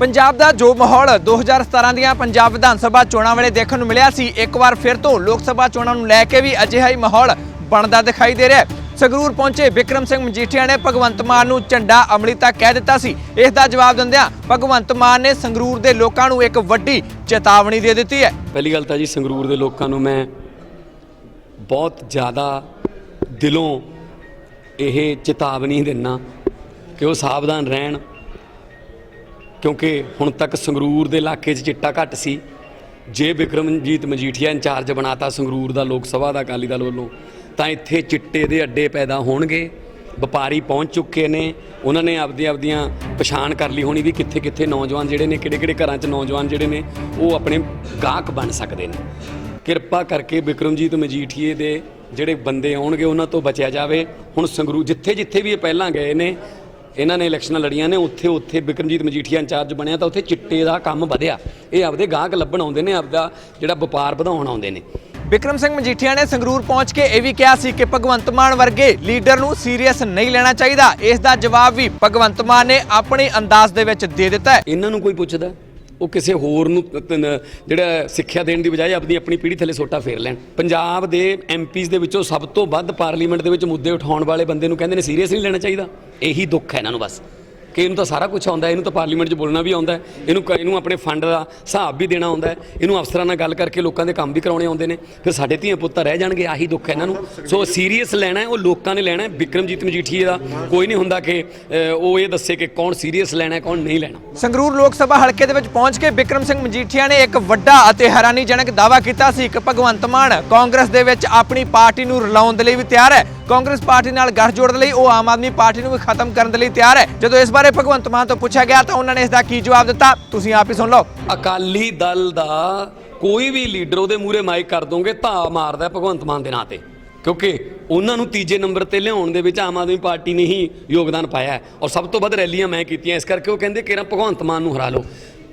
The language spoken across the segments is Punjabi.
ਪੰਜਾਬ ਦਾ ਜੋ ਮਾਹੌਲ 2017 ਦੀਆਂ ਪੰਜਾਬ ਵਿਧਾਨ ਸਭਾ ਚੋਣਾਂ ਵੇਲੇ ਦੇਖਣ ਨੂੰ ਮਿਲਿਆ ਸੀ, ਇੱਕ ਵਾਰ ਫਿਰ ਤੋਂ ਲੋਕ ਸਭਾ ਚੋਣਾਂ ਨੂੰ ਲੈ ਕੇ ਵੀ ਅਜਿਹਾ ਹੀ ਮਾਹੌਲ ਬਣਦਾ ਦਿਖਾਈ ਦੇ ਰਿਹਾ ਹੈ। ਸੰਗਰੂਰ ਪਹੁੰਚੇ ਵਿਕਰਮ ਸਿੰਘ ਮਜੀਠੀਆ ਨੇ ਭਗਵੰਤ ਮਾਨ ਨੂੰ ਝੰਡਾ ਅਮਲੀ ਤੱਕ ਕਹਿ ਦਿੱਤਾ ਸੀ। ਇਸ ਦਾ ਜਵਾਬ ਦਿੰਦਿਆਂ ਭਗਵੰਤ ਮਾਨ ਨੇ ਸੰਗਰੂਰ ਦੇ ਲੋਕਾਂ ਨੂੰ ਇੱਕ ਵੱਡੀ ਚੇਤਾਵਨੀ ਦੇ ਦਿੱਤੀ ਹੈ। ਪਹਿਲੀ ਗੱਲ ਤਾਂ ਜੀ, ਸੰਗਰੂਰ ਦੇ ਲੋਕਾਂ ਨੂੰ ਮੈਂ ਬਹੁਤ ਜ਼ਿਆਦਾ ਦਿਲੋਂ ਇਹ ਚੇਤਾਵਨੀ ਦਿੰਨਾ ਕਿ ਉਹ ਸਾਵਧਾਨ ਰਹਿਣ ਕਿਉਂਕਿ ਹੁਣ ਤੱਕ ਸੰਗਰੂਰ ਦੇ ਇਲਾਕੇ 'ਚ ਚਿੱਟਾ ਘੱਟ ਸੀ। ਜੇ ਵਿਕਰਮਜੀਤ ਮਜੀਠੀਆ ਇੰਚਾਰਜ ਬਣਾਤਾ ਸੰਗਰੂਰ ਦਾ ਲੋਕ ਸਭਾ ਦਾ ਅਕਾਲੀ ਦਲ ਵੱਲੋਂ, ਤਾਂ ਇੱਥੇ ਚਿੱਟੇ ਦੇ ਅੱਡੇ ਪੈਦਾ ਹੋਣਗੇ। ਵਪਾਰੀ ਪਹੁੰਚ ਚੁੱਕੇ ਨੇ। ਉਹਨਾਂ ਨੇ ਆਪਦੀ ਆਪਦੀਆਂ ਪਛਾਣ ਕਰ ਲਈ ਹੋਣੀ ਵੀ ਕਿੱਥੇ ਕਿੱਥੇ ਨੌਜਵਾਨ ਜਿਹੜੇ ਨੇ, ਕਿਹੜੇ ਕਿਹੜੇ ਘਰਾਂ 'ਚ ਨੌਜਵਾਨ ਜਿਹੜੇ ਨੇ, ਉਹ ਆਪਣੇ ਗਾਹਕ ਬਣ ਸਕਦੇ ਨੇ। ਕਿਰਪਾ ਕਰਕੇ ਵਿਕਰਮਜੀਤ ਮਜੀਠੀਏ ਦੇ ਜਿਹੜੇ ਬੰਦੇ ਆਉਣਗੇ, ਉਹਨਾਂ ਤੋਂ ਬਚਿਆ ਜਾਵੇ। ਹੁਣ ਸੰਗਰੂ ਜਿੱਥੇ ਜਿੱਥੇ ਵੀ ਇਹ ਪਹਿਲਾਂ ਗਏ ਨੇ ਇਹਨਾਂ ਨੇ ਇਲੈਕਸ਼ਨਾਂ ਲੜੀਆਂ ਨੇ ਉੱਥੇ ਉੱਥੇ ਵਿਕਰਮਜੀਤ ਮਜੀਠੀਆ ਇੰਚਾਰਜ ਬਣਿਆ ਤਾਂ ਉੱਥੇ ਚਿੱਟੇ ਦਾ ਕੰਮ ਵਧਿਆ। ਇਹ ਆਪਦੇ ਗਾਹਕ ਲੱਭਣ ਆਉਂਦੇ ਨੇ ਆਪਦਾ ਜਿਹੜਾ ਵਪਾਰ ਵਧਾਉਣ ਆਉਂਦੇ ਨੇ। ਵਿਕਰਮ ਸਿੰਘ ਮਜੀਠੀਆ ਨੇ ਸੰਗਰੂਰ ਪਹੁੰਚ ਕੇ ਇਹ ਵੀ ਕਿਹਾ ਸੀ ਕਿ ਭਗਵੰਤ ਮਾਨ ਵਰਗੇ ਲੀਡਰ ਨੂੰ ਸੀਰੀਅਸ ਨਹੀਂ ਲੈਣਾ ਚਾਹੀਦਾ। ਇਸ ਦਾ ਜਵਾਬ ਵੀ ਭਗਵੰਤ ਮਾਨ ਨੇ ਆਪਣੇ ਅੰਦਾਜ਼ ਦੇ ਵਿੱਚ ਦੇ ਦਿੱਤਾ ਹੈ। ਇਹਨਾਂ ਨੂੰ ਕੋਈ ਪੁੱਛਦਾ? ਉਹ ਕਿਸੇ ਹੋਰ ਨੂੰ ਜਿਹੜਾ ਸਿੱਖਿਆ ਦੇਣ ਦੀ ਬਜਾਏ ਆਪਣੀ ਆਪਣੀ ਪੀੜ੍ਹੀ ਥੱਲੇ ਸੋਟਾ ਫੇਰ ਲੈਣ। ਪੰਜਾਬ ਦੇ ਐਮਪੀਜ਼ ਦੇ ਵਿੱਚੋਂ ਸਭ ਤੋਂ ਵੱਧ ਪਾਰਲੀਮੈਂਟ ਦੇ ਵਿੱਚ ਮੁੱਦੇ ਉਠਾਉਣ ਵਾਲੇ ਬੰਦੇ ਨੂੰ ਕਹਿੰਦੇ ਨੇ ਸੀਰੀਅਸ ਨਹੀਂ ਲੈਣਾ ਚਾਹੀਦਾ? ਇਹੀ ਦੁੱਖ ਹੈ ਇਹਨਾਂ ਨੂੰ ਬਸ। ਕਿ ਇਹਨੂੰ ਤਾਂ ਸਾਰਾ ਕੁਝ ਆਉਂਦਾ ਇਹਨੂੰ ਤਾਂ ਪਾਰਲੀਮੈਂਟ 'ਚ ਬੋਲਣਾ ਵੀ ਆਉਂਦਾ ਇਹਨੂੰ ਕ- ਇਹਨੂੰ ਆਪਣੇ ਫੰਡ ਦਾ ਹਿਸਾਬ ਵੀ ਦੇਣਾ ਆਉਂਦਾ ਇਹਨੂੰ ਅਫਸਰਾਂ ਨਾਲ ਗੱਲ ਕਰਕੇ ਲੋਕਾਂ ਦੇ ਕੰਮ ਵੀ ਕਰਾਉਣੇ ਆਉਂਦੇ ਨੇ, ਫਿਰ ਸਾਡੇ ਧੀਆਂ ਪੁੱਤ ਰਹਿ ਜਾਣਗੇ, ਆਹੀ ਦੁੱਖ ਹੈ ਇਹਨਾਂ ਨੂੰ। ਸੋ ਸੀਰੀਅਸ ਲੈਣਾ ਹੈ, ਉਹ ਲੋਕਾਂ ਨੇ ਲੈਣਾ ਹੈ, ਵਿਕਰਮਜੀਤ ਮਜੀਠੀਏ ਦਾ ਕੋਈ ਨਹੀਂ ਹੁੰਦਾ ਕਿ ਉਹ ਇਹ ਦੱਸੇ ਕਿ ਕੌਣ ਸੀਰੀਅਸ ਲੈਣਾ ਹੈ, ਕੌਣ ਨਹੀਂ ਲੈਣਾ। ਸੰਗਰੂਰ ਲੋਕ ਸਭਾ ਹਲਕੇ ਦੇ ਵਿੱਚ ਪਹੁੰਚ ਕੇ ਵਿਕਰਮ ਸਿੰਘ ਮਜੀਠੀਆ ਨੇ ਇੱਕ ਵੱਡਾ ਅਤੇ ਹੈਰਾਨੀਜਨਕ ਦਾਅਵਾ ਕੀਤਾ ਸੀ। ਕਿ ਭਗਵੰਤ ਮਾਨ ਕਾਂਗਰਸ ਦੇ ਵਿੱਚ ਆਪਣੀ ਪਾਰਟੀ ਨੂੰ ਰਲਾਉਣ ਦੇ ਲਈ ਵੀ ਤਿਆਰ ਹੈ। ਕਾਂਗਰਸ ਪਾਰਟੀ ਨਾਲ ਗੱਠਜੋੜ ਦੇ ਲਈ ਉਹ ਆਮ ਆਦਮੀ ਪਾਰਟੀ ਨੂੰ ਵੀ ਖਤਮ ਕਰਨ ਦੇ ਲਈ ਤਿਆਰ ਹੈ। ਜਦੋਂ ਇਸ ਬਾਰੇ ਭਗਵੰਤ ਮਾਨ ਤੋਂ ਪੁੱਛਿਆ ਗਿਆ ਤਾਂ ਉਹਨਾਂ ਨੇ ਇਸ ਦਾ ਕੀ ਜਵਾਬ ਦਿੱਤਾ? ਤੁਸੀਂ ਆਪ ਹੀ ਸੁਣ ਲਓ। ਅਕਾਲੀ ਦਲ ਦਾ ਕੋਈ ਵੀ ਲੀਡਰ ਉਹਦੇ ਮੂਹਰੇ ਮਾਈਕ ਕਰ ਦੋਗੇ ਧਾ ਮਾਰਦਾ ਭਗਵੰਤ ਮਾਨ ਦੇ ਨਾਂ ਤੇ। ਕਿਉਂਕਿ ਉਹਨਾਂ ਨੂੰ ਤੀਜੇ ਨੰਬਰ ਤੇ ਲਿਆਉਣ ਦੇ ਵਿੱਚ ਆਮ ਆਦਮੀ ਪਾਰਟੀ ਨੇ ਹੀ ਯੋਗਦਾਨ ਪਾਇਆ ਔਰ ਸਭ ਤੋਂ ਵੱਧ ਰੈਲੀਆਂ ਮੈਂ ਕੀਤੀਆਂ, ਇਸ ਕਰਕੇ ਉਹ ਕਹਿੰਦੇ ਕਿ ਨਾ ਭਗਵੰਤ ਮਾਨ ਨੂੰ ਹਰਾ ਲਓ।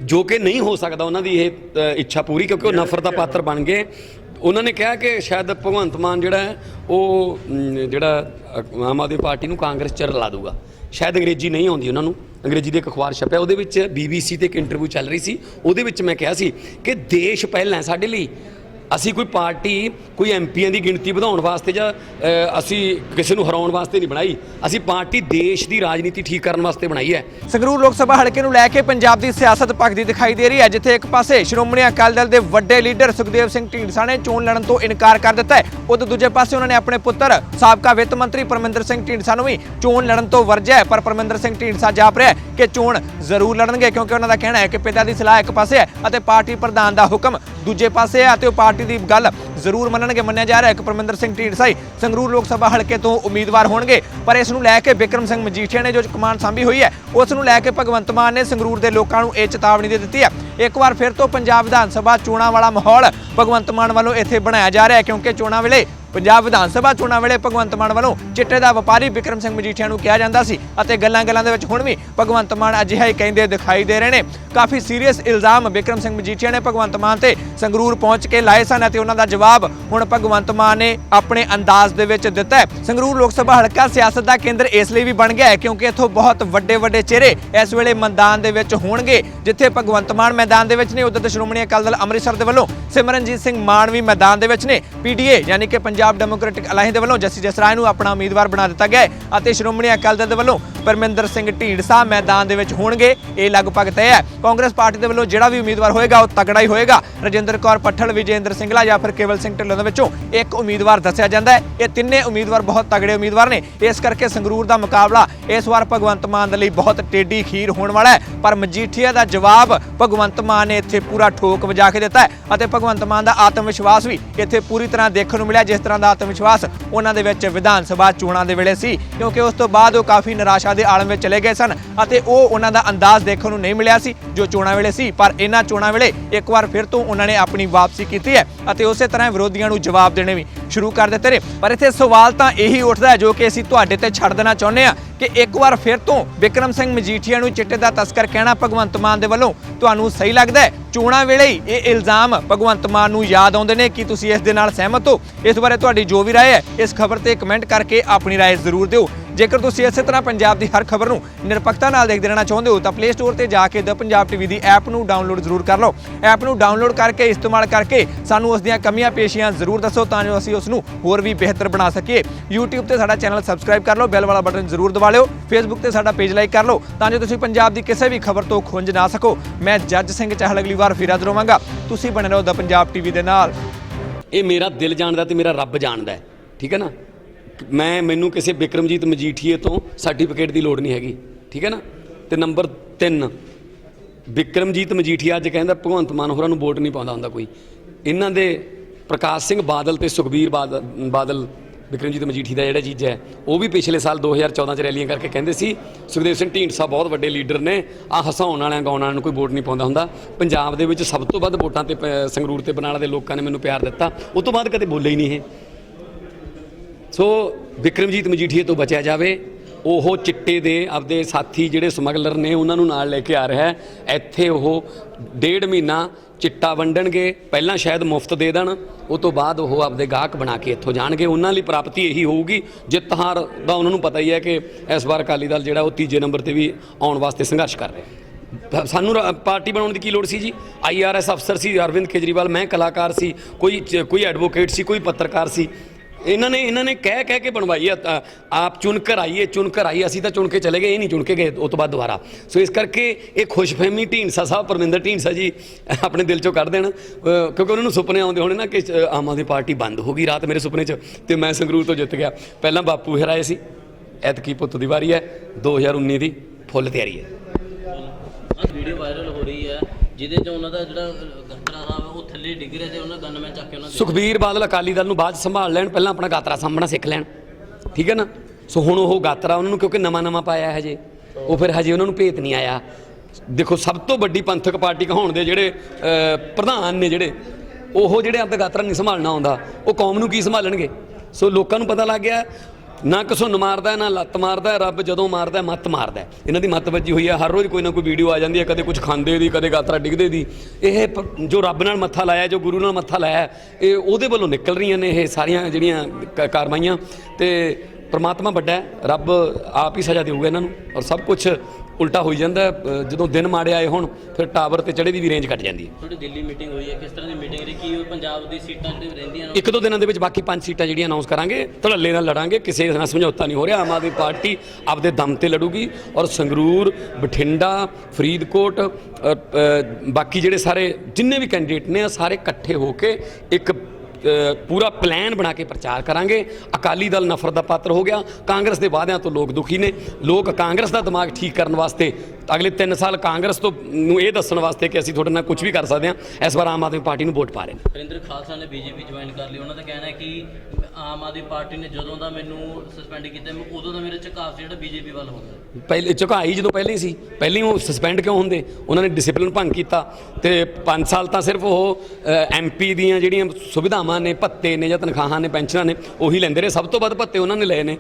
ਜੋ ਕਿ ਨਹੀਂ ਹੋ ਸਕਦਾ ਉਹਨਾਂ ਦੀ ਇਹ ਇੱਛਾ ਪੂਰੀ, ਕਿਉਂਕਿ ਉਹ ਨਫ਼ਰਤ ਦਾ ਪਾਤਰ ਬਣ ਗਏ। ਉਹਨਾਂ ਨੇ ਕਿਹਾ ਕਿ ਸ਼ਾਇਦ ਭਗਵੰਤ ਮਾਨ ਜਿਹੜਾ ਹੈ, ਉਹ ਜਿਹੜਾ ਆਮ ਆਦਮੀ ਪਾਰਟੀ ਨੂੰ ਕਾਂਗਰਸ ਚ ਰਲਾ ਦੂਗਾ ਸ਼ਾਇਦ ਅੰਗਰੇਜ਼ੀ ਨਹੀਂ ਆਉਂਦੀ ਉਹਨਾਂ ਨੂੰ। ਅੰਗਰੇਜ਼ੀ ਦੇ ਇੱਕ ਅਖਬਾਰ ਛਪਿਆ ਉਹਦੇ ਵਿੱਚ BBC ਤੇ ਇੱਕ ਇੰਟਰਵਿਊ ਚੱਲ ਰਹੀ ਸੀ। ਉਹਦੇ ਵਿੱਚ ਮੈਂ ਕਿਹਾ ਸੀ ਕਿ ਦੇਸ਼ ਪਹਿਲਾਂ ਸਾਡੇ ਲਈ। ਅਸੀਂ ਕੋਈ ਪਾਰਟੀ, ਕੋਈ ਐਮਪੀਆਂ ਦੀ ਗਿਣਤੀ ਵਧਾਉਣ ਵਾਸਤੇ ਜਾਂ ਅਸੀਂ ਕਿਸੇ ਨੂੰ ਹਰਾਉਣ ਵਾਸਤੇ ਨਹੀਂ ਬਣਾਈ। ਅਸੀਂ ਪਾਰਟੀ ਦੇਸ਼ ਦੀ ਰਾਜਨੀਤੀ ਠੀਕ ਕਰਨ ਵਾਸਤੇ ਬਣਾਈ ਹੈ। ਸੰਗਰੂਰ ਲੋਕ ਸਭਾ ਹਲਕੇ ਨੂੰ ਲੈ ਕੇ ਪੰਜਾਬ ਦੀ ਸਿਆਸਤ ਭਖਦੀ ਦਿਖਾਈ ਦੇ ਰਹੀ ਹੈ, ਜਿੱਥੇ ਇੱਕ ਪਾਸੇ ਸ਼੍ਰੋਮਣੀ ਅਕਾਲੀ ਦਲ ਦੇ ਵੱਡੇ ਲੀਡਰ ਸੁਖਦੇਵ ਸਿੰਘ ਢੀਂਡਸਾ ਨੇ ਚੋਣ ਲੜਨ ਤੋਂ ਇਨਕਾਰ ਕਰ ਦਿੱਤਾ ਹੈ। ਉਦੋਂ ਦੂਜੇ ਪਾਸੇ ਉਹਨਾਂ ਨੇ ਆਪਣੇ ਪੁੱਤਰ, ਸਾਬਕਾ ਵਿੱਤ ਮੰਤਰੀ ਪਰਮਿੰਦਰ ਸਿੰਘ ਢੀਂਡਸਾ ਨੂੰ ਵੀ ਚੋਣ ਲੜਨ ਤੋਂ ਵਰਜਿਆ ਪਰ ਪਰਮਿੰਦਰ ਸਿੰਘ ਢੀਂਡਸਾ ਜਾਪ ਰਿਹਾ ਕਿ ਚੋਣ ਜ਼ਰੂਰ ਲੜਨਗੇ, ਕਿਉਂਕਿ ਉਹਨਾਂ ਦਾ ਕਹਿਣਾ ਹੈ ਕਿ ਪਿਤਾ ਦੀ ਸਲਾਹ ਇੱਕ ਪਾਸੇ ਹੈ ਅਤੇ ਪਾਰਟੀ ਪ੍ਰਧਾਨ ਦਾ ਹੁਕਮ ਦੂਜੇ ਪਾਸੇ ਹੈ ਅਤੇ ਉਹ ਪਾਰਟੀ ਦੀ ਗੱਲ ਜ਼ਰੂਰ ਮੰਨਣਗੇ, ਮੰਨਿਆ ਜਾ ਰਿਹਾ ਹੈ। ਕਿ ਪਰਮਿੰਦਰ ਸਿੰਘ ਢੀਂਡਸਾ ਸੰਗਰੂਰ ਲੋਕ ਸਭਾ ਹਲਕੇ ਤੋਂ ਉਮੀਦਵਾਰ ਹੋਣਗੇ, ਪਰ ਇਸ ਨੂੰ ਲੈ ਕੇ ਵਿਕਰਮ ਸਿੰਘ ਮਜੀਠੀਆ ਨੇ ਜੋ ਕਮਾਂਡ ਸਾਂਭੀ ਹੋਈ ਹੈ, ਉਸ ਨੂੰ ਲੈ ਕੇ ਭਗਵੰਤ ਮਾਨ ਨੇ ਸੰਗਰੂਰ ਦੇ ਲੋਕਾਂ ਨੂੰ ਇਹ ਚੇਤਾਵਨੀ ਦੇ ਦਿੱਤੀ ਹੈ। ਇੱਕ ਵਾਰ ਫਿਰ ਤੋਂ ਪੰਜਾਬ ਵਿਧਾਨ ਸਭਾ ਚੋਣਾਂ ਵਾਲਾ ਮਾਹੌਲ ਭਗਵੰਤ ਮਾਨ ਵੱਲੋਂ ਇੱਥੇ ਬਣਾਇਆ ਜਾ ਰਿਹਾ ਹੈ, ਕਿਉਂਕਿ ਚੋਣਾਂ ਵੇਲੇ ਪੰਜਾਬ ਵਿਧਾਨ ਸਭਾ ਚੋਣਾਂ ਵੇਲੇ ਭਗਵੰਤ ਮਾਨ ਵੱਲੋਂ ਚਿੱਟੇ ਦਾ ਵਪਾਰੀ ਵਿਕਰਮ ਸਿੰਘ ਮਜੀਠੀਆ ਨੂੰ ਕਿਹਾ ਜਾਂਦਾ ਸੀ ਅਤੇ ਗੱਲਾਂ-ਗੱਲਾਂ ਦੇ ਵਿੱਚ ਹੁਣ ਵੀ ਭਗਵੰਤ ਮਾਨ ਅਜਿਹਾ ਹੀ ਕਹਿੰਦੇ ਦਿਖਾਈ ਦੇ ਰਹੇ ਨੇ। ਕਾਫੀ ਸੀਰੀਅਸ ਇਲਜ਼ਾਮ ਵਿਕਰਮ ਸਿੰਘ ਮਜੀਠੀਆ ਨੇ ਭਗਵੰਤ ਮਾਨ ਤੇ ਸੰਗਰੂਰ ਪਹੁੰਚ ਕੇ ਲਾਏ ਸਨ ਅਤੇ ਉਹਨਾਂ ਦਾ ਜਵਾਬ ਹੁਣ ਭਗਵੰਤ ਮਾਨ ਨੇ ਆਪਣੇ ਅੰਦਾਜ਼ ਦੇ ਵਿੱਚ ਦਿੱਤਾ ਹੈ। ਸੰਗਰੂਰ ਲੋਕ ਸਭਾ ਹਲਕਾ ਸਿਆਸਤ ਦਾ ਕੇਂਦਰ ਇਸ ਲਈ ਵੀ ਬਣ ਗਿਆ ਹੈ ਕਿਉਂਕਿ ਇੱਥੋਂ ਬਹੁਤ ਵੱਡੇ ਵੱਡੇ ਚਿਹਰੇ ਇਸ ਵੇਲੇ ਮੈਦਾਨ ਦੇ ਵਿੱਚ ਹੋਣਗੇ, ਜਿੱਥੇ ਭਗਵੰਤ ਮਾਨ ਮੈਦਾਨ ਦੇ ਵਿੱਚ ਨੇ। ਉਧਰ ਸ਼੍ਰੋਮਣੀ ਅਕਾਲੀ ਦਲ ਅੰਮ੍ਰਿਤਸਰ ਦੇ ਵੱਲੋਂ ਸਿਮਰਨਜੀਤ ਸਿੰਘ ਮਾਨ ਵੀ ਮੈਦਾਨ ਦੇ ਵਿੱਚ ਨੇ। ਪੀਡੀਏ ਯਾਨੀ ਕਿ ਪੰਜਾਬ ਡੈਮੋਕ੍ਰੈਟਿਕ ਅਲਾਇੰਸ ਦੇ ਵੱਲੋਂ ਜੱਸੀ ਜਸਰਾਏ ਨੂੰ ਆਪਣਾ ਉਮੀਦਵਾਰ ਬਣਾ ਦਿੱਤਾ ਗਿਆ ਹੈ ਅਤੇ ਸ਼੍ਰੋਮਣੀ ਅਕਾਲੀ ਦਲ ਦੇ ਵੱਲੋਂ ਪਰਮਿੰਦਰ ਸਿੰਘ ਢੀਂਡਸਾ ਮੈਦਾਨ ਦੇ ਵਿੱਚ ਹੋਣਗੇ। ਇਹ ਲਗਭਗ ਤੈਅ ਹੈ। ਕਾਂਗਰਸ ਪਾਰਟੀ ਦੇ ਵੱਲੋਂ ਜਿਹੜਾ ਵੀ ਉਮੀਦਵਾਰ ਹੋਏਗਾ, ਉਹ ਤਗੜਾ ਹੀ ਹੋਏਗਾ। ਰਜਿੰਦਰ ਕੌਰ ਪੱਠਲ, ਵਿਜੇਂਦਰ ਸਿੰਘਲਾ ਜਾਂ ਫਿਰ ਕੇਵਲ ਸਿੰਘ ਢਿੱਲੋਂ ਦੇ ਵਿੱਚੋਂ ਇੱਕ ਉਮੀਦਵਾਰ ਦੱਸਿਆ ਜਾਂਦਾ ਹੈ। ਇਹ ਤਿੰਨੇ ਉਮੀਦਵਾਰ ਬਹੁਤ ਤਗੜੇ ਉਮੀਦਵਾਰ ਨੇ। ਇਸ ਕਰਕੇ ਸੰਗਰੂਰ ਦਾ ਮੁਕਾਬਲਾ ਇਸ ਵਾਰ ਭਗਵੰਤ ਮਾਨ ਦੇ ਲਈ ਬਹੁਤ ਟੇਢੀ ਖੀਰ ਹੋਣ ਵਾਲਾ ਹੈ। ਪਰ ਮਜੀਠੀਆ ਦਾ ਜਵਾਬ ਭਗਵੰਤ ਮਾਨ ਨੇ ਇੱਥੇ ਪੂਰਾ ਠੋਕ ਵਜਾ ਕੇ ਦਿੱਤਾ ਹੈ ਅਤੇ ਭਗਵੰਤ ਮਾਨ ਦਾ ਆਤਮ ਵਿਸ਼ਵਾਸ ਵੀ ਇੱਥੇ ਪੂਰੀ ਤਰ੍ਹਾਂ ਦੇਖਣ ਨੂੰ ਮਿਲਿਆ, ਜਿਸ ਤਰ੍ਹਾਂ ਦਾ ਆਤਮ ਵਿਸ਼ਵਾਸ ਉਹਨਾਂ ਦੇ ਵਿੱਚ ਵਿਧਾਨ ਸਭਾ ਚੋਣਾਂ ਦੇ ਵੇਲੇ ਸੀ, ਕਿਉਂਕਿ ਉਸ ਤੋਂ ਬਾਅਦ ਉਹ ਕਾਫੀ ਨਿਰਾਸ਼ਾ ਦੇ ਆਲਮ ਵਿੱਚ ਚਲੇ ਗਏ ਸਨ ਅਤੇ ਉਹ ਉਹਨਾਂ ਦਾ ਅੰਦਾਜ਼ ਦੇਖਣ ਨੂੰ ਨਹੀਂ ਮਿਲਿਆ ਸੀ ਜੋ ਚੋਣਾਂ ਵੇਲੇ ਸੀ, ਪਰ ਇਹਨਾਂ ਚੋਣਾਂ ਵੇਲੇ ਇੱਕ ਵਾਰ ਫਿਰ ਤੋਂ ਉਹਨਾਂ ਨੇ ਆਪਣੀ ਵਾਪਸੀ ਕੀਤੀ ਹੈ ਅਤੇ ਉਸੇ ਤਰ੍ਹਾਂ ਵਿਰੋਧੀਆਂ ਨੂੰ ਜਵਾਬ ਦੇਣੇ ਵੀ। ਸ਼ੁਰੂ ਕਰ ਦਿੱਤੇ ਨੇ ਪਰ ਇੱਥੇ ਸਵਾਲ ਤਾਂ ਇਹੀ ਉੱਠਦਾ ਹੈ ਜੋ ਕਿ ਅਸੀਂ ਤੁਹਾਡੇ ਤੇ ਛੱਡ ਦੇਣਾ ਚਾਹੁੰਦੇ ਹਾਂ ਕਿ ਇੱਕ ਵਾਰ ਫਿਰ ਤੋਂ ਵਿਕਰਮ ਸਿੰਘ ਮਜੀਠੀਆ ਨੂੰ ਚਿੱਟੇ ਦਾ ਤਸਕਰ ਕਹਿਣਾ ਭਗਵੰਤ ਮਾਨ ਦੇ ਵੱਲੋਂ ਤੁਹਾਨੂੰ ਸਹੀ ਲੱਗਦਾ ਹੈ ਚੋਣਾਂ ਵੇਲੇ ਹੀ ਇਹ ਇਲਜ਼ਾਮ ਭਗਵੰਤ ਮਾਨ ਨੂੰ ਯਾਦ ਆਉਂਦੇ ਨੇ ਕੀ ਤੁਸੀਂ ਇਸ ਦੇ ਨਾਲ ਸਹਿਮਤ ਹੋ ਇਸ ਬਾਰੇ ਤੁਹਾਡੀ ਜੋ ਵੀ رائے ਹੈ ਇਸ ਖਬਰ ਤੇ ਕਮੈਂਟ ਕਰਕੇ ਆਪਣੀ رائے ਜ਼ਰੂਰ ਦਿਓ ਜੇਕਰ ਤੁਸੀਂ ਇਸੇ ਤਰ੍ਹਾਂ ਪੰਜਾਬ ਦੀ ਹਰ ਖਬਰ ਨੂੰ ਨਿਰਪੱਖਤਾ ਨਾਲ ਦੇਖਦੇ ਰਹਿਣਾ ਚਾਹੁੰਦੇ ਹੋ ਤਾਂ ਪਲੇ ਸਟੋਰ ਤੇ ਜਾ ਕੇ ਦ ਪੰਜਾਬ ਟੀਵੀ ਦੀ ਐਪ ਨੂੰ ਡਾਊਨਲੋਡ ਜ਼ਰੂਰ ਕਰ ਲਓ। ਐਪ ਨੂੰ ਡਾਊਨਲੋਡ ਕਰਕੇ, ਇਸਤੇਮਾਲ ਕਰਕੇ ਸਾਨੂੰ ਉਸ ਦੀਆਂ ਕਮੀਆਂ ਪੇਸ਼ੀਆਂ ਜ਼ਰੂਰ ਦੱਸੋ ਤਾਂ ਜੋ ਅਸੀਂ ਉਸ ਨੂੰ ਹੋਰ ਵੀ ਬਿਹਤਰ ਬਣਾ ਸਕੀਏ। YouTube ਤੇ ਸਾਡਾ ਚੈਨਲ ਸਬਸਕ੍ਰਾਈਬ ਕਰ ਲਓ ਬੈਲ ਵਾਲਾ ਬਟਨ ਜ਼ਰੂਰ ਦਬਾ ਲਿਓ। Facebook ਤੇ ਸਾਡਾ ਪੇਜ ਲਾਈਕ ਕਰ ਲਓ ਤਾਂ ਜੋ ਤੁਸੀਂ ਪੰਜਾਬ ਦੀ ਕਿਸੇ ਵੀ ਖਬਰ ਤੋਂ ਖੁੰਝ ਨਾ ਸਕੋ। ਮੈਂ ਜੱਜ ਸਿੰਘ ਚਾਹਲ ਅਗਲੀ ਵਾਰ ਫਿਰ ਹਾਜ਼ਰ ਹੋਵਾਂਗਾ। ਤੁਸੀਂ ਬਣੇ ਰਹੋ ਦ ਪੰਜਾਬ ਟੀਵੀ ਦੇ ਨਾਲ। ਇਹ ਮੇਰਾ ਦਿਲ ਜਾਣਦਾ ਤੇ ਮੇਰਾ ਰੱਬ ਜਾਣਦਾ ਠੀਕ ਹੈ ਨਾ? ਮੈਂ ਮੈਨੂੰ ਕਿਸੇ ਵਿਕਰਮਜੀਤ ਮਜੀਠੀਏ ਤੋਂ ਸਰਟੀਫਿਕੇਟ ਦੀ ਲੋੜ ਨਹੀਂ ਹੈਗੀ, ਠੀਕ ਹੈ ਨਾ? ਤੇ ਨੰਬਰ 3 ਵਿਕਰਮਜੀਤ ਮਜੀਠੀਆ ਅੱਜ ਕਹਿੰਦਾ ਭਗਵੰਤ ਮਾਨ ਹੋਰਾਂ ਨੂੰ ਵੋਟ ਨਹੀਂ ਪਾਉਂਦਾ ਹੁੰਦਾ ਕੋਈ। ਇਹਨਾਂ ਦੇ ਪ੍ਰਕਾਸ਼ ਸਿੰਘ ਬਾਦਲ ਤੇ ਸੁਖਬੀਰ ਬਾਦਲ ਬਾਦਲ ਵਿਕਰਮਜੀਤ ਮਜੀਠੀ ਦਾ ਜਿਹੜਾ ਚੀਜ਼ ਹੈ, ਉਹ ਵੀ ਪਿਛਲੇ ਸਾਲ 2014 ਚ ਰੈਲੀਆਂ ਕਰਕੇ ਕਹਿੰਦੇ ਸੀ, ਸੁਖਦੇਵ ਸਿੰਘ ਢੀਂਡਸਾ ਬਹੁਤ ਵੱਡੇ ਲੀਡਰ ਨੇ ਆ ਹਸਾਉਣ ਵਾਲਿਆਂ, ਗਾਉਣ ਵਾਲਿਆਂ ਨੂੰ ਕੋਈ ਵੋਟ ਨਹੀਂ ਪਾਉਂਦਾ ਹੁੰਦਾ। ਪੰਜਾਬ ਦੇ ਵਿੱਚ ਸਭ ਤੋਂ ਵੱਧ ਵੋਟਾਂ ਤੇ ਪ- ਸੰਗਰੂਰ ਤੇ ਬਰਨਾਲਾ ਦੇ ਲੋਕਾਂ ਨੇ ਮੈਨੂੰ ਪਿਆਰ ਦਿੱਤਾ। ਉਸ ਤੋਂ ਬਾਅਦ ਕਦੇ ਬੋਲੇ ਹੀ ਨਹੀਂ ਇਹ। ਸੋ ਵਿਕਰਮਜੀਤ ਮਜੀਠੀਏ ਤੋਂ ਬਚਿਆ ਜਾਵੇ, ਉਹ ਚਿੱਟੇ ਦੇ ਆਪਦੇ ਸਾਥੀ ਜਿਹੜੇ ਸਮਗਲਰ ਨੇ, ਉਹਨਾਂ ਨੂੰ ਨਾਲ ਲੈ ਕੇ ਆ ਰਿਹਾ ਹੈ। ਇੱਥੇ ਉਹ ਡੇਢ ਮਹੀਨਾ ਚਿੱਟਾ ਵੰਡਣਗੇ, ਪਹਿਲਾਂ ਸ਼ਾਇਦ ਮੁਫਤ ਦੇ ਦੇਣ, ਉਹ ਤੋਂ ਬਾਅਦ ਉਹ ਆਪਦੇ ਗਾਹਕ ਬਣਾ ਕੇ ਇੱਥੋਂ ਜਾਣਗੇ। ਉਹਨਾਂ ਲਈ ਪ੍ਰਾਪਤੀ ਇਹੀ ਹੋਊਗੀ। ਜਿੱਤ ਹਾਰ ਦਾ ਉਹਨਾਂ ਨੂੰ ਪਤਾ ਹੀ ਹੈ ਕਿ ਇਸ ਵਾਰ ਅਕਾਲੀ ਦਲ ਜਿਹੜਾ ਉਹ ਤੀਜੇ ਨੰਬਰ ਤੇ ਵੀ ਆਉਣ ਵਾਸਤੇ ਸੰਘਰਸ਼ ਕਰ ਰਿਹਾ ਸਾਨੂੰ ਪਾਰਟੀ ਬਣਾਉਣ ਦੀ ਕੀ ਲੋੜ ਸੀ ਜੀ? ਆਈਆਰਐਸ ਅਫਸਰ ਸੀ, ਅਰਵਿੰਦ ਕੇਜਰੀਵਾਲ, ਮੈਂ ਕਲਾਕਾਰ ਸੀ, ਕੋਈ ਚ- ਕੋਈ ਐਡਵੋਕੇਟ ਸੀ, ਕੋਈ ਪੱਤਰਕਾਰ ਸੀ। ਇਹਨਾਂ ਨੇ ਇਹਨਾਂ ਨੇ ਕਹਿ ਕਹਿ ਕੇ ਬਣਵਾਈ ਹੈ ਤਾਂ ਆਪ ਚੁਣ ਕਰ ਆਈਏ, ਚੁਣ ਕਰ ਆਈਏ, ਅਸੀਂ ਤਾਂ ਚੁਣ ਕੇ ਚਲੇ ਗਏ, ਇਹ ਨਹੀਂ ਚੁਣ ਕੇ ਗਏ ਉਹ ਤੋਂ ਬਾਅਦ ਦੁਬਾਰਾ। ਸੋ ਇਸ ਕਰਕੇ ਇਹ ਖੁਸ਼ਫਹਿਮੀ ਢੀਂਡਸਾ ਸਾਹਿਬ, ਪਰਮਿੰਦਰ ਢੀਂਡਸਾ ਜੀ ਆਪਣੇ ਦਿਲ ਚੋਂ ਕੱਢ ਦੇਣ ਕਿਉਂਕਿ ਉਹਨਾਂ ਨੂੰ ਸੁਪਨੇ ਆਉਂਦੇ ਹੋਣੇ ਨਾ ਕਿ ਆਮ ਆਦਮੀ ਪਾਰਟੀ ਬੰਦ ਹੋ ਗਈ ਰਾਤ ਮੇਰੇ ਸੁਪਨੇ 'ਚ ਤੇ ਮੈਂ ਸੰਗਰੂਰ ਤੋਂ ਜਿੱਤ ਗਿਆ। ਪਹਿਲਾਂ ਬਾਪੂ ਹਰਾਏ ਸੀ, ਐਤਕੀ ਪੁੱਤ ਦੀ ਵਾਰੀ ਹੈ 2019 ਦੀ ਫੁੱਲ ਤਿਆਰੀ ਹੈ। ਵੀਡੀਓ ਵਾਇਰਲ ਹੋ ਰਹੀ ਹੈ, ਜਿਹਦੇ 'ਚ ਉਹਨਾਂ ਦਾ ਜਿਹੜਾ ਗੰਤਰਾ ਸਾਹਿਬ ਹੈ ਉਹ ਥੱਲੇ ਡਿੱਗ ਰਿਹਾ ਤੇ ਉਹਨਾਂ ਗਨਮੈਨ ਚੱਕ ਕੇ ਉਹਨਾਂ ਦੇ ਸੁਖਬੀਰ ਬਾਦਲ ਅਕਾਲੀ ਦਲ ਨੂੰ ਬਾਅਦ 'ਚ ਸੰਭਾਲ ਲੈਣ, ਪਹਿਲਾਂ ਆਪਣਾ ਗਾਤਰਾ ਸਾਹਮਣਾ ਸਿੱਖ ਲੈਣ। ਠੀਕ ਹੈ ਨਾ? ਸੋ ਹੁਣ ਉਹ ਗਾਤਰਾ ਉਹਨਾਂ ਨੂੰ ਕਿਉਂਕਿ ਨਵਾਂ ਨਵਾਂ ਪਾਇਆ ਹੈ ਹਜੇ, ਉਹ ਫਿਰ ਹਜੇ ਉਹਨਾਂ ਨੂੰ ਭੇਤ ਨਹੀਂ ਆਇਆ। ਦੇਖੋ, ਸਭ ਤੋਂ ਵੱਡੀ ਪੰਥਕ ਪਾਰਟੀ ਕਹਾਉਣ ਦੇ ਜਿਹੜੇ ਪ੍ਰਧਾਨ ਨੇ ਜਿਹੜੇ, ਉਹ ਜਿਹੜੇ ਆਪਦਾ ਗਾਤਰਾ ਨਹੀਂ ਸੰਭਾਲਣਾ ਆਉਂਦਾ, ਉਹ ਕੌਮ ਨੂੰ ਕੀ ਸੰਭਾਲਣਗੇ? ਸੋ ਲੋਕਾਂ ਨੂੰ ਪਤਾ ਲੱਗ ਗਿਆ ਨਾ ਘਸੁੰਨ ਮਾਰਦਾ, ਨਾ ਲੱਤ ਮਾਰਦਾ, ਰੱਬ ਜਦੋਂ ਮਾਰਦਾ, ਮੱਤ ਮਾਰਦਾ। ਇਹਨਾਂ ਦੀ ਮੱਤ ਵੱਜੀ ਹੋਈ ਹੈ ਹਰ ਰੋਜ਼ ਕੋਈ ਨਾ ਕੋਈ ਵੀਡੀਓ ਆ ਜਾਂਦੀ ਹੈ, ਕਦੇ ਕੁਝ ਖਾਂਦੇ ਦੀ, ਕਦੇ ਗਾਤਰਾ ਡਿੱਗਦੇ ਦੀ। ਇਹ ਜੋ ਰੱਬ ਨਾਲ ਮੱਥਾ ਲਾਇਆ, ਜੋ ਗੁਰੂ ਨਾਲ ਮੱਥਾ ਲਾਇਆ, ਇਹ ਉਹਦੇ ਵੱਲੋਂ ਨਿਕਲ ਰਹੀਆਂ ਨੇ ਇਹ ਸਾਰੀਆਂ ਜਿਹੜੀਆਂ ਕ- ਕਾਰਵਾਈਆਂ। ਤੇ ਪ੍ਰਮਾਤਮਾ ਵੱਡਾ ਹੈ, ਰੱਬ ਆਪ ਹੀ ਸਜ਼ਾ ਦੇਊਗਾ ਇਹਨਾਂ ਨੂੰ। ਔਰ ਸਭ ਕੁਝ ਉਲਟਾ ਹੋਈ ਜਾਂਦਾ ਜਦੋਂ ਦਿਨ ਮਾੜੇ ਆਏ ਹੁਣ ਫਿਰ ਟਾਵਰ ਤੇ ਚੜੇ ਦੀ ਵੀ ਰੇਂਜ ਘਟ ਜਾਂਦੀ ਹੈ। ਤੁਹਾਡੀ ਦਿੱਲੀ ਮੀਟਿੰਗ ਹੋਈ ਹੈ ਕਿਸ ਤਰ੍ਹਾਂ ਦੀ ਮੀਟਿੰਗ ਰਹੀ? ਕੀ ਉਹ ਪੰਜਾਬ ਦੀ ਸੀਟਾਂ ਜਿਹੜੀਆਂ ਰਹਿੰਦੀਆਂ ਨੇ ਇੱਕ ਦੋ ਦਿਨਾਂ ਦੇ ਵਿੱਚ ਬਾਕੀ ਪੰਜ ਸੀਟਾਂ ਜਿਹੜੀਆਂ ਅਨਾਉਂਸ ਕਰਾਂਗੇ ਧੜੱਲੇ ਨਾਲ ਲੜਾਂਗੇ ਕਿਸੇ ਨਾਲ ਸਮਝੌਤਾ ਨਹੀਂ ਹੋ ਰਿਹਾ ਆਮ ਆਦਮੀ ਪਾਰਟੀ ਆਪਦੇ ਦਮ ਤੇ ਲੜੂਗੀ ਔਰ ਸੰਗਰੂਰ ਬਠਿੰਡਾ ਫਰੀਦਕੋਟ ਬਾਕੀ ਜਿਹੜੇ ਸਾਰੇ ਜਿੰਨੇ ਵੀ ਕੈਂਡੀਡੇਟ ਨੇ ਸਾਰੇ ਇਕੱਠੇ ਹੋ ਕੇ ਇੱਕ ਪੂਰਾ ਪਲਾਨ ਬਣਾ ਕੇ ਪ੍ਰਚਾਰ ਕਰਾਂਗੇ। ਅਕਾਲੀ ਦਲ ਨਫ਼ਰਤ ਦਾ ਪਾਤਰ ਹੋ ਗਿਆ। ਕਾਂਗਰਸ ਦੇ ਵਾਅਦਿਆਂ ਤੋਂ ਲੋਕ ਦੁਖੀ ਨੇ। ਲੋਕ ਕਾਂਗਰਸ ਦਾ ਦਿਮਾਗ ਠੀਕ ਕਰਨ ਵਾਸਤੇ ਅਗਲੇ 3 ਸਾਲ ਕਾਂਗਰਸ ਤੋਂ ਨੂੰ ਇਹ ਦੱਸਣ ਵਾਸਤੇ ਕਿ ਅਸੀਂ ਤੁਹਾਡੇ ਨਾਲ ਕੁਝ ਵੀ ਕਰ ਸਕਦੇ ਹਾਂ ਇਸ ਵਾਰ ਆਮ ਆਦਮੀ ਪਾਰਟੀ ਨੂੰ ਵੋਟ ਪਾ ਰਹੇ ਨੇ। ਹਰਿੰਦਰ ਖਾਲਸਾ ਨੇ ਬੀਜੇਪੀ ਜੁਆਇਨ ਕਰ ਲਈ। ਉਹਨਾਂ ਦਾ ਕਹਿਣਾ ਹੈ ਕਿ ਆਮ ਆਦਮੀ ਪਾਰਟੀ ਨੇ ਜਦੋਂ ਦਾ ਮੈਨੂੰ ਸਸਪੈਂਡ ਕੀਤਾ ਮੈਂ ਉਦੋਂ ਦਾ ਮੇਰਾ ਝੁਕਾਅ ਸੀ ਜਿਹੜਾ ਬੀਜੇਪੀ ਵੱਲ ਹੁੰਦਾ ਪਹਿਲੇ ਝੁਕਾਈ ਜਦੋਂ ਪਹਿਲੇ ਹੀ ਸੀ। ਪਹਿਲੇ ਹੀ ਉਹ ਸਸਪੈਂਡ ਕਿਉਂ ਹੁੰਦੇ? ਉਹਨਾਂ ਨੇ ਡਿਸਪਲਿਨ ਭੰਗ ਕੀਤਾ। ਤੇ 5 ਸਾਲ ਤਾਂ ਸਿਰਫ ਉਹ ਐਮਪੀ ਦੀਆਂ ਜਿਹੜੀਆਂ ਸੁਵਿਧਾਵਾਂ ਨੇ ਭੱਤੇ ਨੇ ਜਾਂ ਤਨਖਾਹਾਂ ਨੇ ਪੈਨਸ਼ਨਾਂ ਨੇ ਉਹੀ ਲੈਂਦੇ ਰਹੇ। ਸਭ ਤੋਂ ਵੱਧ ਭੱਤੇ ਉਹਨਾਂ ਨੇ ਲਏ ਨੇ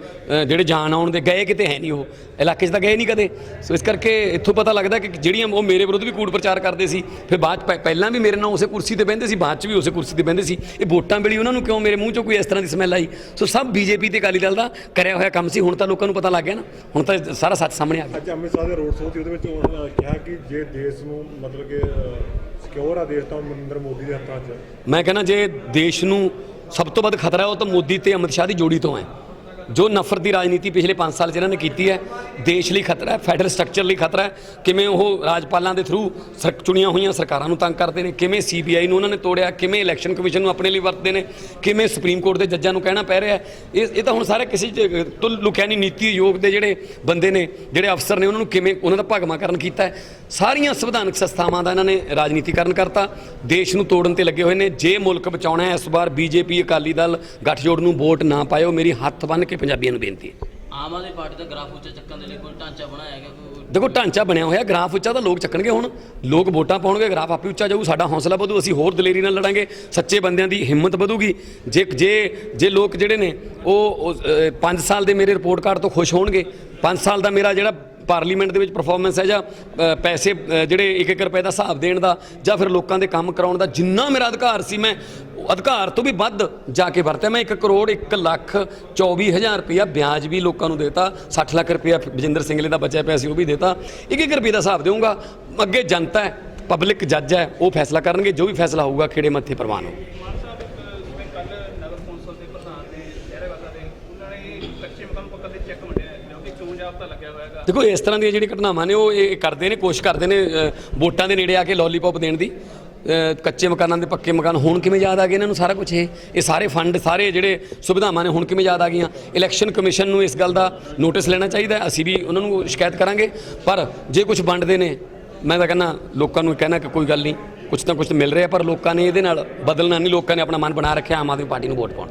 ਜਿਹੜੇ ਜਾਣ ਆਉਣ ਦੇ ਗਏ ਕਿਤੇ ਹੈ ਨਹੀਂ ਉਹ। ਇਲਾਕੇ 'ਚ ਤਾਂ ਗਏ ਨਹੀਂ ਕਦੇ। ਸੋ ਇਸ ਕਰਕੇ ਇੱਥੋਂ ਪਤਾ ਲੱਗਦਾ ਕਿ ਜਿਹੜੀਆਂ ਉਹ ਮੇਰੇ ਵਿਰੁੱਧ ਵੀ ਕੂੜ ਪ੍ਰਚਾਰ ਕਰਦੇ ਸੀ ਫਿਰ ਬਾਅਦ ਪਹਿਲਾਂ ਵੀ ਮੇਰੇ ਨਾਲ ਉਸੇ ਕੁਰਸੀ ਤੇ ਬਹਿੰਦੇ ਸੀ ਬਾਅਦ ਚ ਵੀ ਉਸੇ ਕੁਰਸੀ ਤੇ ਬਹਿੰਦੇ ਸੀ। ਇਹ ਵੋਟਾਂ ਵੇਲੇ ਉਹਨਾਂ ਨੂੰ ਕਿਉਂ ਮੇਰੇ ਮੂੰਹ 'ਚੋਂ ਕੋਈ ਇਸ ਤਰ੍ਹਾਂ ਦੀ ਸਮੈਲ ਆਈ? ਸੋ ਸਭ ਬੀਜੇਪੀ ਤੇ ਅਕਾਲੀ ਦਲ ਦਾ ਕਰਿਆ ਹੋਇਆ ਕੰਮ ਸੀ ਹੁਣ ਤਾਂ ਲੋਕਾਂ ਨੂੰ ਪਤਾ ਲੱਗ ਗਿਆ ਨਾ। ਹੁਣ ਤਾਂ ਸਾਰਾ ਸੱਚ ਸਾਹਮਣੇ ਆ ਗਿਆ। ਅੱਜ ਅੰਮ੍ਰਿਤਸਰ ਦੇ ਰੋਡ ਸ਼ੋਅ ਸੀ ਉਹਦੇ ਵਿੱਚ ਉਹਨਾਂ ਨੇ ਕਿਹਾ ਕਿ ਜੇ ਦੇਸ਼ ਨੂੰ ਮਤਲਬ ਕਿ ਸਿਕਿਉਰ ਆ ਦੇਸ਼ ਤਾਂ ਨਰਿੰਦਰ ਮੋਦੀ ਦੇ ਹੱਥਾਂ 'ਚ। ਮੈਂ ਕਹਿੰਦਾ ਜੇ ਦੇਸ਼ ਨੂੰ ਸਭ ਤੋਂ ਵੱਧ ਖਤਰਾ ਹੈ ਉਹ ਤਾਂ ਮੋਦੀ ਤੇ ਅਮਿਤ ਸ਼ਾਹ ਦੀ ਜੋੜੀ ਤੋਂ ਹੈ। ਜੋ ਨਫ਼ਰਤ ਦੀ ਰਾਜਨੀਤੀ ਪਿਛਲੇ 5 ਸਾਲ 'ਚ ਇਹਨਾਂ ਨੇ ਕੀਤੀ ਹੈ, ਦੇਸ਼ ਲਈ ਖਤਰਾ ਹੈ, ਫੈਡਰਲ ਸਟਰਕਚਰ ਲਈ ਖਤਰਾ ਹੈ। ਕਿਵੇਂ ਉਹ ਰਾਜਪਾਲਾਂ ਦੇ ਥਰੂ ਚੁਣੀਆਂ ਹੋਈਆਂ ਸਰਕਾਰਾਂ ਨੂੰ ਤੰਗ ਕਰਦੇ ਨੇ, ਕਿਵੇਂ ਸੀਬੀਆਈ ਨੂੰ ਉਹਨਾਂ ਨੇ ਤੋੜਿਆ, ਕਿਵੇਂ ਇਲੈਕਸ਼ਨ ਕਮਿਸ਼ਨ ਨੂੰ ਆਪਣੇ ਲਈ ਵਰਤਦੇ ਨੇ, ਕਿਵੇਂ ਸੁਪਰੀਮ ਕੋਰਟ ਦੇ ਜੱਜਾਂ ਨੂੰ ਕਹਿਣਾ ਪੈ ਰਿਹਾ ਇਹ ਇਹ ਤਾਂ ਹੁਣ ਸਾਰੇ ਕਿਸੇ ਤੋਂ ਲੁਕਿਆ ਨਹੀਂ, ਨੀਤੀ ਆਯੋਗ ਦੇ ਜਿਹੜੇ ਬੰਦੇ ਨੇ, ਜਿਹੜੇ ਅਫਸਰ ਨੇ, ਉਹਨਾਂ ਨੂੰ ਕਿਵੇਂ ਉਹਨਾਂ ਦਾ ਭਗਵਾਕਰਨ ਕੀਤਾ ਸਾਰੀਆਂ ਸੰਵਿਧਾਨਕ ਸੰਸਥਾਵਾਂ ਦਾ ਇਹਨਾਂ ਨੇ ਰਾਜਨੀਤੀਕਰਨ ਕਰਤਾ। ਦੇਸ਼ ਨੂੰ ਤੋੜਨ ਤੇ ਲੱਗੇ ਹੋਏ ਨੇ। ਜੇ ਮੁਲਕ ਬਚਾਉਣਾ ਹੈ, ਇਸ ਵਾਰ ਬੀਜੇਪੀ ਅਕਾਲੀ ਦਲ ਗੱਠਜੋੜ ਨੂੰ ਵੋਟ ਨਾ ਪਾਇਓ, ਮੇਰੀ ਹੱਥ ਬੰਨ੍ਹ ਕੇ ਪੰਜਾਬੀਆਂ ਨੂੰ ਬੇਨਤੀ ਹੈ। ਆਮ ਆਦਮੀ ਪਾਰਟੀ ਦਾ ਗ੍ਰਾਫ ਉੱਚਾ ਚੱਕਣ ਦੇ ਲਈ ਕੋਈ ਢਾਂਚਾ ਬਣਾਇਆ ਗਿਆ ਕੋਈ ਦੇਖੋ ਢਾਂਚਾ ਬਣਿਆ ਹੋਇਆ ਗ੍ਰਾਫ ਉੱਚਾ ਤਾਂ ਲੋਕ ਚੱਕਣਗੇ ਹੁਣ। ਲੋਕ ਵੋਟਾਂ ਪਾਉਣਗੇ ਗ੍ਰਾਫ ਆਪੇ ਉੱਚਾ ਜਾਊ ਸਾਡਾ ਹੌਸਲਾ ਵਧੂ ਅਸੀਂ ਹੋਰ ਦਲੇਰੀ ਨਾਲ ਲੜਾਂਗੇ ਸੱਚੇ ਬੰਦਿਆਂ ਦੀ ਹਿੰਮਤ ਵਧੂਗੀ। ਜੇ ਜੇ ਜੇ ਲੋਕ ਜਿਹੜੇ ਨੇ ਉਹ 5 ਸਾਲ ਦੇ ਮੇਰੇ ਰਿਪੋਰਟ ਕਾਰਡ ਤੋਂ ਖੁਸ਼ ਹੋਣਗੇ 5 ਸਾਲ ਦਾ ਮੇਰਾ ਜਿਹੜਾ ਪਾਰਲੀਮੈਂਟ ਦੇ ਵਿੱਚ ਪਰਫਾਰਮੈਂਸ ਹੈ ਜਾਂ ਪੈਸੇ ਜਿਹੜੇ 1-1 ਰੁਪਏ ਦਾ ਹਿਸਾਬ ਦੇਣ ਦਾ ਜਾਂ ਫਿਰ ਲੋਕਾਂ ਦੇ ਕੰਮ ਕਰਾਉਣ ਦਾ ਜਿੰਨਾ ਮੇਰਾ ਅਧਿਕਾਰ ਸੀ, ਮੈਂ ਅਧਿਕਾਰ ਤੋਂ ਵੀ ਵੱਧ ਜਾ ਕੇ ਵਰਤਿਆ। ਮੈਂ 1 ਕਰੋੜ 1 ਲੱਖ 24 ਹਜ਼ਾਰ ਰੁਪਇਆ ਵਿਆਜ ਵੀ ਲੋਕਾਂ ਨੂੰ ਦੇਤਾ। 60 ਲੱਖ ਰੁਪਇਆ ਬਜਿੰਦਰ ਸਿੰਘਲੇ ਦਾ ਬਚਿਆ ਪਿਆ ਸੀ, ਉਹ ਵੀ ਦੇਤਾ। 1-1 ਰੁਪਏ ਦਾ ਹਿਸਾਬ ਦੇਊਂਗਾ। ਅੱਗੇ ਜਨਤਾ ਹੈ ਪਬਲਿਕ ਜੱਜ ਹੈ, ਉਹ ਫੈਸਲਾ ਕਰਨਗੇ, ਜੋ ਵੀ ਫੈਸਲਾ ਹੋਊਗਾ, ਖੇੜੇ ਮੱਥੇ ਪ੍ਰਵਾਨ ਹੋਊ ਮਾਨ ਸਾਹਿਬ ਜਿਵੇਂ ਕੱਲ ਨਗਰ ਕੌਂਸਲ ਦੇ ਪ੍ਰਧਾਨ ਨੇ ਸ਼ਹਿਰਾਵਾਦਾ ਦੇ ਉਹਨਾਂ ਨੇ ਕੱਚੇ ਮਕਾਨ ਪੱਕਾ ਦੇ ਚੈੱਕ ਵੰਡਿਆ ਜੋ ਕਿ ਚੋਣ ਜਾਬਤਾ ਲੱਗਿਆ ਹੋਇਆ ਹੈਗਾ ਦੇਖੋ, ਇਸ ਤਰ੍ਹਾਂ ਦੀਆਂ ਜਿਹੜੀ ਘਟਨਾਵਾਂ ਨੇ, ਉਹ ਇਹ ਕਰਦੇ ਨੇ, ਕੋਸ਼ਿਸ਼ ਕਰਦੇ ਨੇ ਵੋਟਾਂ ਦੇ ਨੇੜੇ ਆ ਕੇ ਲੋਲੀਪੌਪ ਦੇਣ ਦੀ। ਕੱਚੇ ਮਕਾਨਾਂ ਦੇ, ਪੱਕੇ ਮਕਾਨ ਹੁਣ ਕਿਵੇਂ ਯਾਦ ਆ ਗਏ ਇਹਨਾਂ ਨੂੰ ਸਾਰਾ ਕੁਝ ਇਹ? ਇਹ ਸਾਰੇ ਫੰਡ ਸਾਰੇ ਜਿਹੜੇ ਸੁਵਿਧਾਵਾਂ ਨੇ ਹੁਣ ਕਿਵੇਂ ਯਾਦ ਆ ਗਈਆਂ? ਇਲੈਕਸ਼ਨ ਕਮਿਸ਼ਨ ਨੂੰ ਇਸ ਗੱਲ ਦਾ ਨੋਟਿਸ ਲੈਣਾ ਚਾਹੀਦਾ ਅਸੀਂ ਵੀ ਉਹਨਾਂ ਨੂੰ ਸ਼ਿਕਾਇਤ ਕਰਾਂਗੇ। ਪਰ ਜੇ ਕੁਝ ਵੰਡਦੇ ਨੇ, ਮੈਂ ਤਾਂ ਕਹਿੰਦਾ, ਲੋਕਾਂ ਨੂੰ ਕਹਿਣਾ ਕਿ ਕੋਈ ਗੱਲ ਨਹੀਂ ਕੁਝ ਤਾਂ ਕੁਝ ਮਿਲ ਰਿਹਾ, ਪਰ ਲੋਕਾਂ ਨੇ ਇਹਦੇ ਨਾਲ ਬਦਲਣਾ ਨਹੀਂ, ਲੋਕਾਂ ਨੇ ਆਪਣਾ ਮਨ ਬਣਾ ਰੱਖਿਆ, ਆਮ ਆਦਮੀ ਪਾਰਟੀ ਨੂੰ ਵੋਟ ਪਾਉਣ।